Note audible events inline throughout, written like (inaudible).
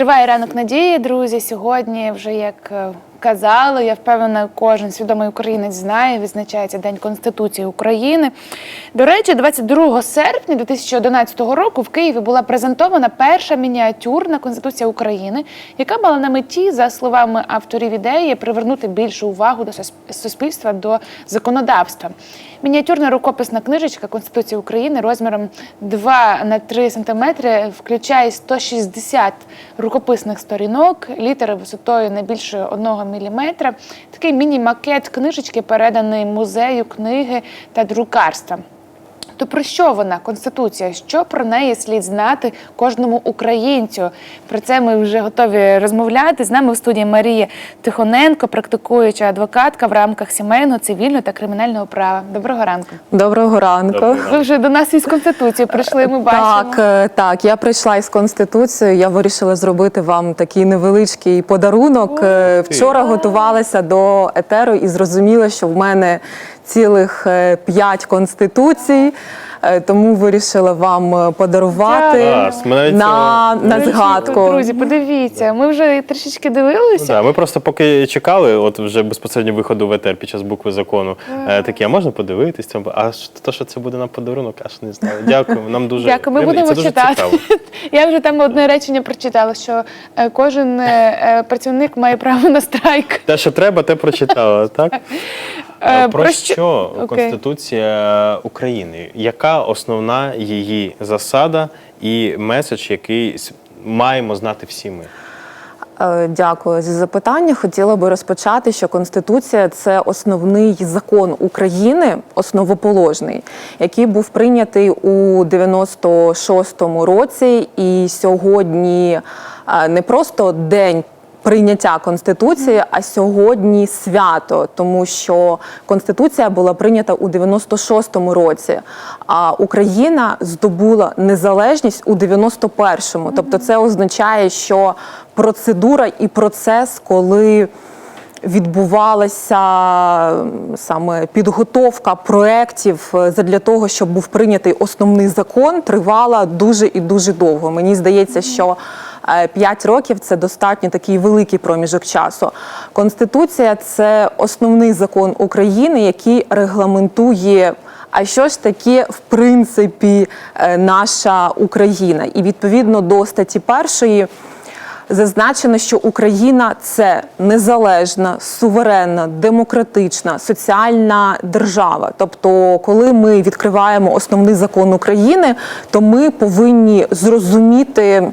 Триває ранок надії, друзі. Сьогодні, вже як е, казали, я впевнена, кожен свідомий українець знає, відзначається День Конституції України. До речі, 22 серпня 2011 року в Києві була презентована перша мініатюрна Конституція України, яка мала на меті, за словами авторів ідеї, привернути більшу увагу до суспільства до законодавства. Мініатюрна рукописна книжечка Конституції України розміром 2 на 3 см включає 160 рукописних сторінок, літери висотою не більше 1 мм. Такий міні-макет книжечки переданий музею книги та друкарства. То про що вона конституція? Що про неї слід знати кожному українцю? Про це ми вже готові розмовляти. З нами в студії Марія Тихоненко, практикуюча адвокатка в рамках сімейного, цивільного та кримінального права. Доброго ранку. Доброго ранку. Ви вже до нас із конституції прийшли. Ми бачимо. Так, так, я прийшла із конституцією. Я вирішила зробити вам такий невеличкий подарунок. Е, Вчора готувалася до етеру і зрозуміла, що в мене цілих е, п'ять конституцій. е, Тому вирішила вам е, подарувати Дякую. На, на згадку. Друзі, подивіться, ми вже трішечки дивилися. Ну, да, ми просто поки чекали, от вже безпосередньо виходу в етер під час букви закону. Такі, а можна подивитись? Там, а то, що це буде на подарунок, аж не знаю. Дякую. Нам дуже Дякую, ми будемо читати. (laughs) Я вже там одне речення прочитала, що кожен працівник має право на страйк. Те, що треба, те прочитала, так? (laughs) Е, Про про що- що Конституція України? Яка основна її засада і меседж, який маємо знати всі ми? Е, Дякую за запитання. Хотіла би розпочати, що Конституція це основний закон України, основоположний, який був прийнятий у 96-му році. І сьогодні е, не просто день. Прийняття конституції, а сьогодні свято, тому що конституція була прийнята у 96-му році, а Україна здобула незалежність у 91-му. Тобто, це означає, що процедура і процес, коли відбувалася саме підготовка проєктів е, для того, щоб був прийнятий основний закон, тривала дуже і дуже довго. Мені здається, що 5 років це достатньо такий великий проміжок часу. Конституція це основний закон України, який регламентує. А що ж таке, в принципі, е, наша Україна? І відповідно до статті першої зазначено, що Україна це незалежна, суверенна, демократична, соціальна держава. Тобто, коли ми відкриваємо основний закон України, то ми повинні зрозуміти.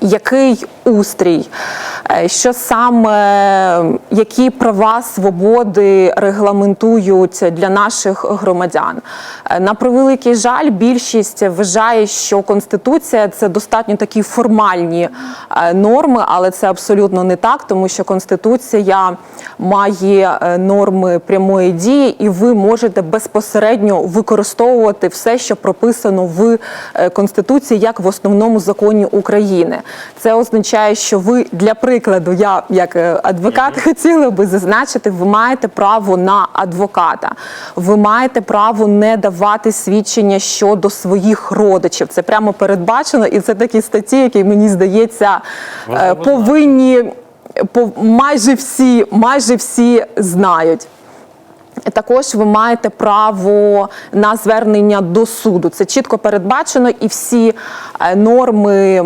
Який устрій, е, що саме які права свободи регламентують для наших громадян? Е, На превеликий жаль, більшість вважає, що конституція це достатньо такі формальні е, норми, але це абсолютно не так, тому що конституція має норми прямої дії, і ви можете безпосередньо використовувати все, що прописано в конституції, як в основному законі України. Це означає, що ви для прикладу, я як е, адвокат хотіла би зазначити, ви маєте право на адвоката. Ви маєте право не давати свідчення щодо своїх родичів. Це прямо передбачено, і це такі статті, які мені здається е, повинні по- майже всі, майже всі знають. Також ви маєте право на звернення до суду. Це чітко передбачено, і всі е, норми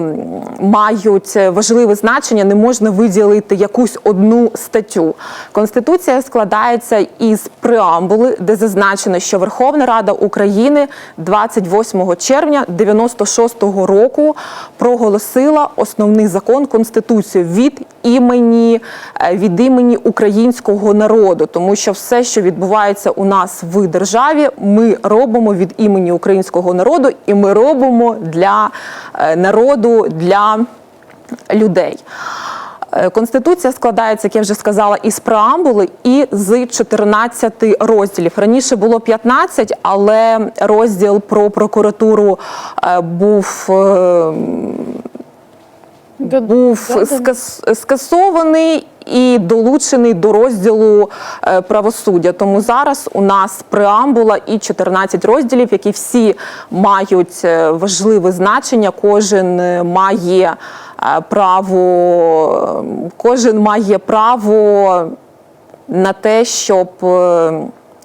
мають важливе значення. Не можна виділити якусь одну статтю. Конституція складається із преамбули, де зазначено, що Верховна Рада України 28 червня 96-го року проголосила основний закон Конституцію від імені е, від імені українського народу, тому що все, що відбувається у нас в державі, ми робимо від імені українського народу, і ми робимо для е, народу для людей. Е, Конституція складається, як я вже сказала, із преамбули і з 14 розділів. Раніше було 15, але розділ про прокуратуру е, був був скас- скасований і долучений до розділу е, правосуддя. Тому зараз у нас преамбула і 14 розділів, які всі мають е, важливе значення. Кожен е, має право, кожен має право на те, щоб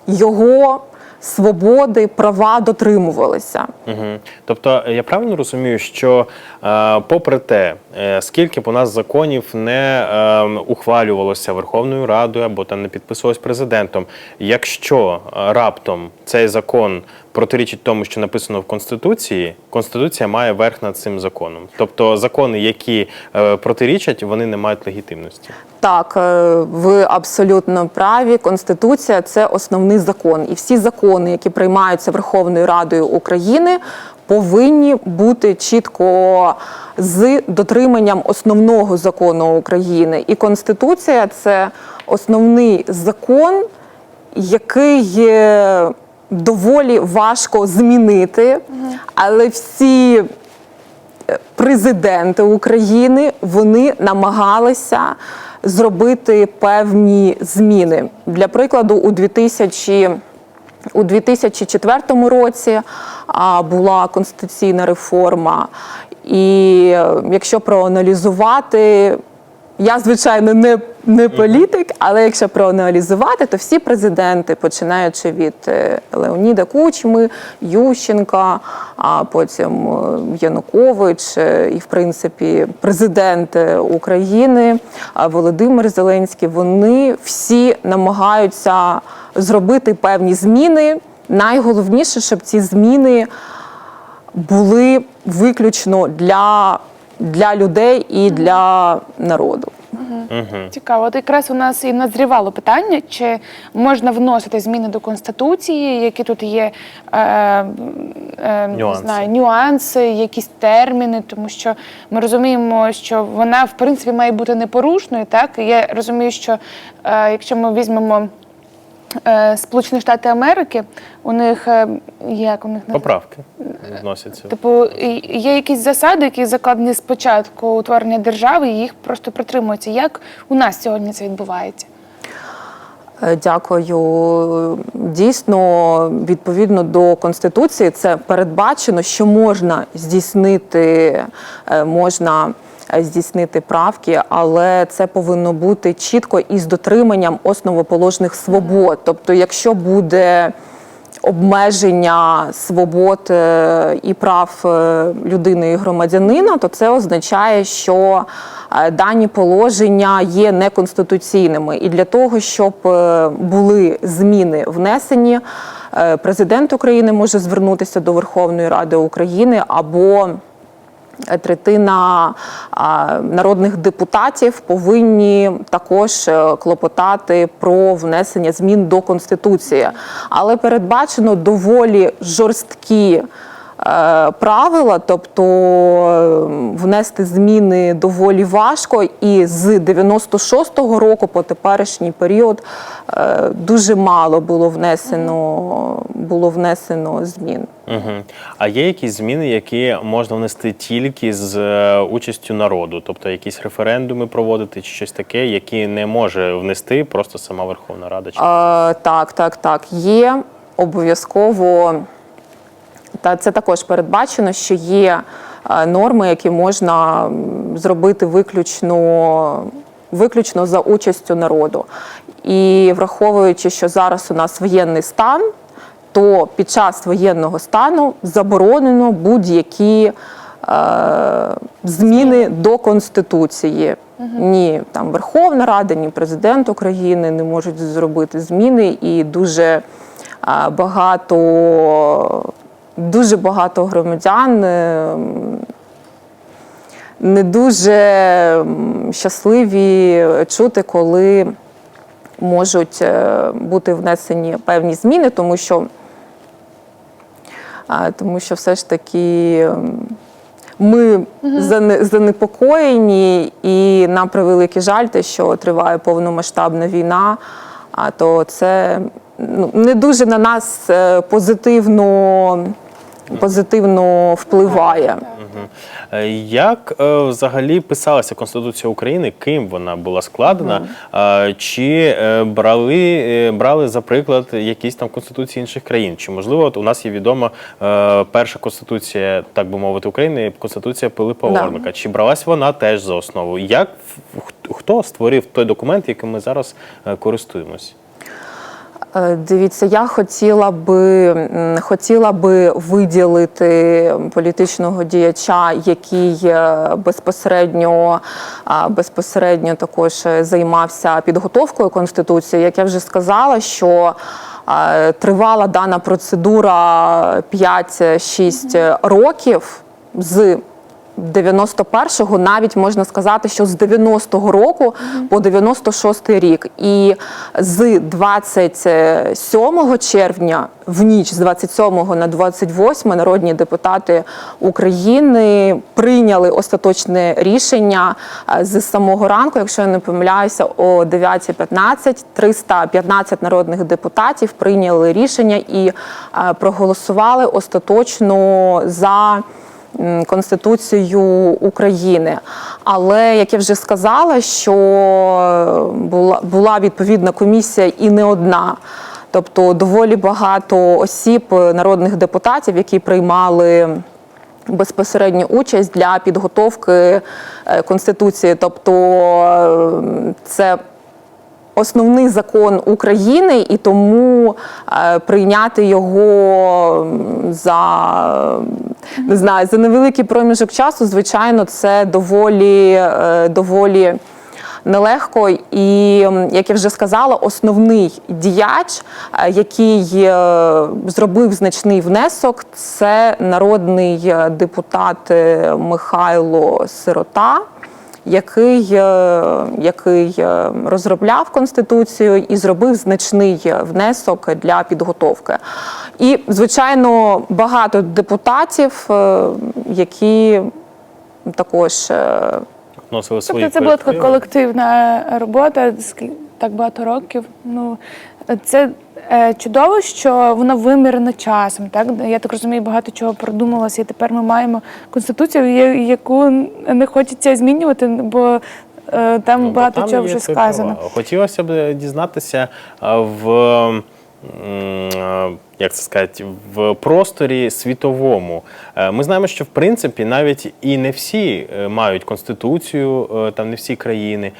його свободи, права дотримувалися. Угу. Тобто я правильно розумію, що е, попри те, скільки б у нас законів не е, ухвалювалося Верховною Радою або там не підписувалось президентом, якщо е, раптом цей закон протирічить тому, що написано в Конституції, Конституція має верх над цим законом. Тобто закони, які е, протирічать, вони не мають легітимності. Так, е, ви абсолютно праві. Конституція це основний закон, і всі закони, які приймаються Верховною Радою України, повинні бути чітко з дотриманням основного закону України. І Конституція це основний закон, який е, доволі важко змінити, але всі президенти України вони намагалися зробити певні зміни. Для прикладу, у 2000 у 2004 році була конституційна реформа, і е, якщо проаналізувати, я звичайно не, не політик, але якщо проаналізувати, то всі президенти, починаючи від е, Леоніда Кучми, Ющенка, а потім е, Янукович, е, і в принципі президент України Володимир Зеленський, вони всі намагаються зробити певні зміни. Найголовніше, щоб ці зміни були виключно для, для людей і для народу. Цікаво, от якраз у нас і назрівало питання, чи можна вносити зміни до конституції, які тут є е, е, не Нюанси. знаю, нюанси, якісь терміни, тому що ми розуміємо, що вона в принципі має бути непорушною. Так я розумію, що е, якщо ми візьмемо Сполучені Штати Америки, у них е, як у них? Поправки вносяться. Типу, є якісь засади, які закладені спочатку утворення держави, і їх просто притримуються. Як у нас сьогодні це відбувається? Е, Дякую. Дійсно, відповідно до конституції, це передбачено, що можна здійснити, е, можна е, здійснити правки, але це повинно бути чітко і з дотриманням основоположних свобод. Тобто, якщо буде обмеження свобод е, і прав е, людини і громадянина, то це означає, що е, дані положення є неконституційними. І для того, щоб е, були зміни внесені, е, президент України може звернутися до Верховної Ради України або Третина народних депутатів повинні також е, клопотати про внесення змін до конституції, але передбачено доволі жорсткі. е, Правила, тобто внести зміни доволі важко, і з 96-го року по теперішній період е, дуже мало було внесено, було внесено змін. Угу. А є якісь зміни, які можна внести тільки з е, участю народу, тобто якісь референдуми проводити чи щось таке, які не може внести просто сама Верховна Рада? Чи Е, так, так, так. Є обов'язково, та це також передбачено, що є е, норми, які можна зробити виключно, виключно за участю народу. І враховуючи, що зараз у нас воєнний стан, то під час воєнного стану заборонено будь-які е, зміни до Конституції. Ні там Верховна Рада, ні президент України не можуть зробити зміни, і дуже е, багато, дуже багато громадян е, не дуже щасливі чути, коли можуть е, бути внесені певні зміни, тому що, тому що все ж таки ми зане- занепокоєні, і нам превеликий жаль, те, що триває повномасштабна війна, а то це ну, не дуже на нас е, позитивно, позитивно впливає. Е, Як е, взагалі писалася Конституція України? Ким вона була складена? Е, Чи е, брали, е, брали за приклад якісь там конституції інших країн? Чи можливо от у нас є відома е, перша конституція, так би мовити, України, конституція Пилипа Да. Орлика? Чи бралась вона теж за основу? Як хто створив той документ, яким ми зараз е, користуємось? Е, Дивіться, я хотіла би хотіла би виділити політичного діяча, який е, безпосередньо безпосередньо також е, займався підготовкою конституції. Як я вже сказала, що тривала дана процедура 5-6 років з 91-го, навіть можна сказати, що з 90-го року по 96-й рік. І з 27 червня в ніч з 27 на 28 народні депутати України прийняли остаточне рішення е, з самого ранку, якщо я не помиляюся, о 9.15 315 народних депутатів прийняли рішення і е, проголосували остаточно за Конституцію України. Але як я вже сказала, що була, була відповідна комісія і не одна. Тобто доволі багато осіб, народних депутатів, які приймали безпосередню участь для підготовки е, конституції. Тобто е, це основний закон України, і тому е, прийняти його за не знаю за невеликий проміжок часу, звичайно, це доволі е, доволі. Нелегко, і як я вже сказала, основний діяч, е, який зробив значний внесок, це народний депутат Михайло Сирота який, е, який е, розробляв конституцію і зробив значний е, внесок для підготовки. І, звичайно, багато депутатів, які також Вносили свої Тобто це була така колективна робота, так багато років. Ну це е, чудово, що воно вимірено часом. Так я так розумію, багато чого продумалося, і тепер ми маємо конституцію, яку не хочеться змінювати, бо е, там Ну, багато там чого вже сказано. Хотілося б дізнатися в як це сказати, в просторі світовому. Е, Ми знаємо, що в принципі навіть і не всі е, мають конституцію, е, там не всі країни.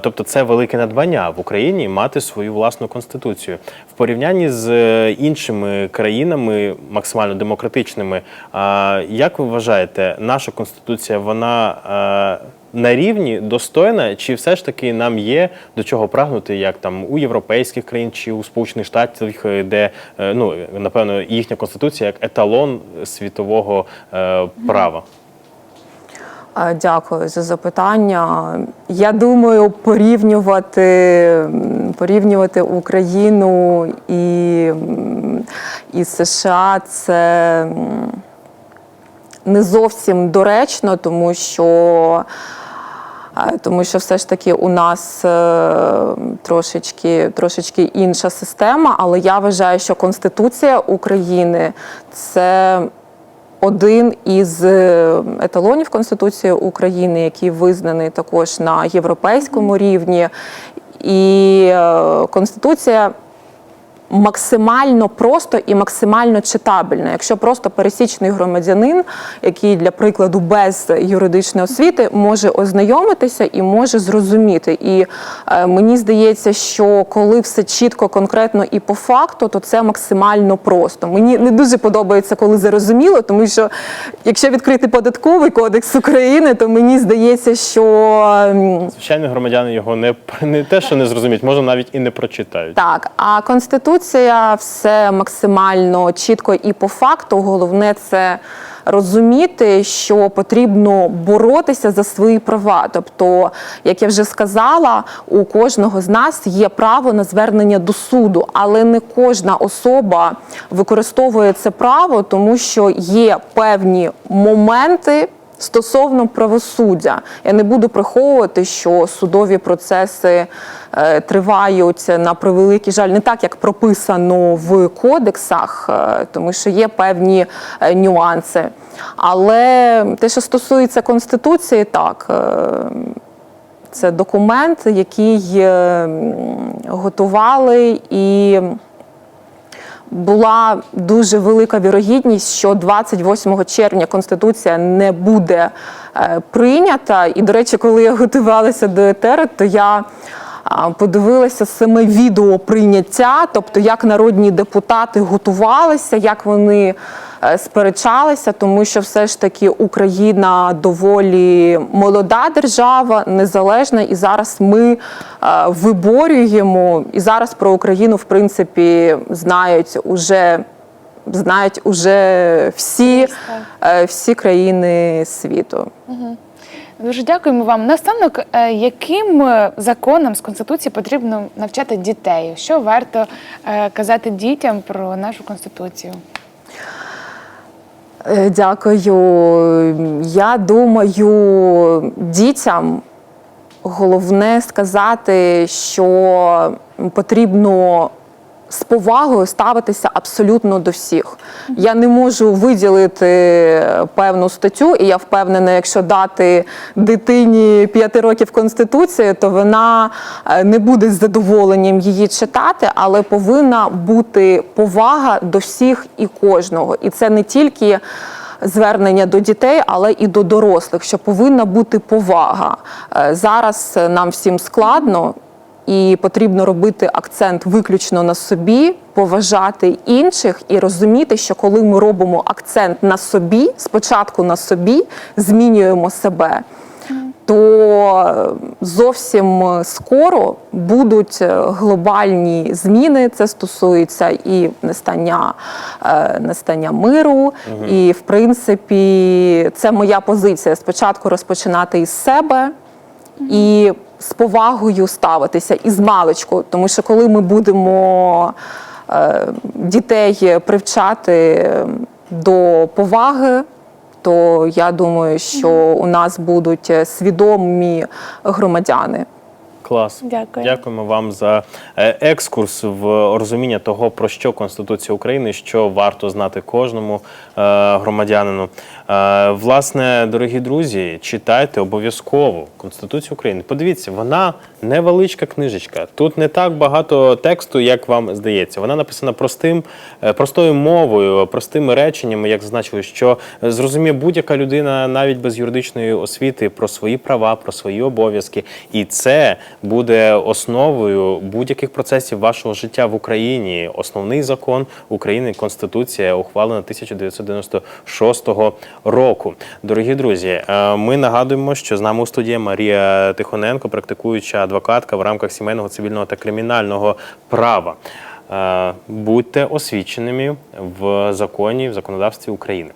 Тобто це велике надбання в Україні мати свою власну конституцію. В порівнянні з е, іншими країнами, максимально демократичними. Як ви вважаєте, наша конституція вона е, на рівні достойна, чи все ж таки нам є до чого прагнути, як там у європейських країн чи у Сполучених Штатах, е, де е, ну напевно їхня конституція як еталон світового е, права? Дякую за запитання. Я думаю, порівнювати, порівнювати Україну і, і США це не зовсім доречно, тому що. Тому що все ж таки у нас е, трошечки, трошечки інша система, але я вважаю, що Конституція України це один із е, еталонів Конституції України, який визнаний також на європейському рівні. І е, Конституція максимально просто і максимально читабельно. Якщо просто пересічний громадянин, який для прикладу без юридичної освіти може ознайомитися і може зрозуміти. І е, мені здається, що коли все чітко, конкретно і по факту, то це максимально просто. Мені не дуже подобається, коли зрозуміло, тому що якщо відкрити податковий кодекс України, то мені здається, що м, Звичайні громадяни його не не те, що не зрозуміють, може навіть і не прочитають. Так, а конституція все максимально чітко і по факту. Головне це розуміти, що потрібно боротися за свої права. Тобто, як я вже сказала, у кожного з нас є право на звернення до суду, але не кожна особа використовує це право, тому що є певні моменти Стосовно правосуддя, я не буду приховувати, що судові процеси е, тривають на превеликий жаль, не так, як прописано в кодексах, е, тому що є певні е, нюанси. Але те, що стосується конституції, так. це документ, який готували і була дуже велика вірогідність, що 28 червня Конституція не буде е, прийнята. І, до речі, коли я готувалася до етери, то я подивилася саме відео прийняття, тобто як народні депутати готувалися, як вони е, сперечалися, тому що все ж таки Україна доволі молода держава, незалежна, і зараз ми е, виборюємо. І зараз про Україну, в принципі, знають уже. Знають уже всі, е, всі країни світу. Дуже дякуємо вам. Наостанок, е, яким е, законам з конституції потрібно навчати дітей? Що варто е, казати дітям про нашу конституцію? Дякую. Я думаю, дітям головне сказати, що потрібно з повагою ставитися абсолютно до всіх. Я не можу виділити певну статтю, і я впевнена, якщо дати дитині 5 років Конституції, то вона е, не буде з задоволенням її читати, але повинна бути повага до всіх і кожного. І це не тільки звернення до дітей, але і до дорослих, що повинна бути повага. Е, Зараз нам всім складно. І потрібно робити акцент виключно на собі, поважати інших і розуміти, що коли ми робимо акцент на собі, спочатку на собі, змінюємо себе, то зовсім скоро будуть глобальні зміни. Це стосується і настання, е, настання миру. І, в принципі, це моя позиція. Спочатку розпочинати із себе і з повагою ставитися і з маличку. Тому що коли ми будемо е, дітей привчати до поваги, то я думаю, що у нас будуть свідомі громадяни. Клас. Дякую. Дякуємо вам за е, екскурс в розуміння того, про що Конституція України, що варто знати кожному е, громадянину. Е, Власне, дорогі друзі, читайте обов'язково Конституцію України. Подивіться, вона невеличка книжечка. Тут не так багато тексту, як вам здається. Вона написана простим, простою мовою, простими реченнями, як зазначили, що зрозуміє будь-яка людина, навіть без юридичної освіти, про свої права, про свої обов'язки. І це буде основою будь-яких процесів вашого життя в Україні. Основний закон України Конституція ухвалена 1996 року. Дорогі друзі, е, ми нагадуємо, що з нами у студії Марія Тихоненко, практикуюча адвокатка в рамках сімейного, цивільного та кримінального права. Е, Будьте освіченими в законі, в законодавстві України.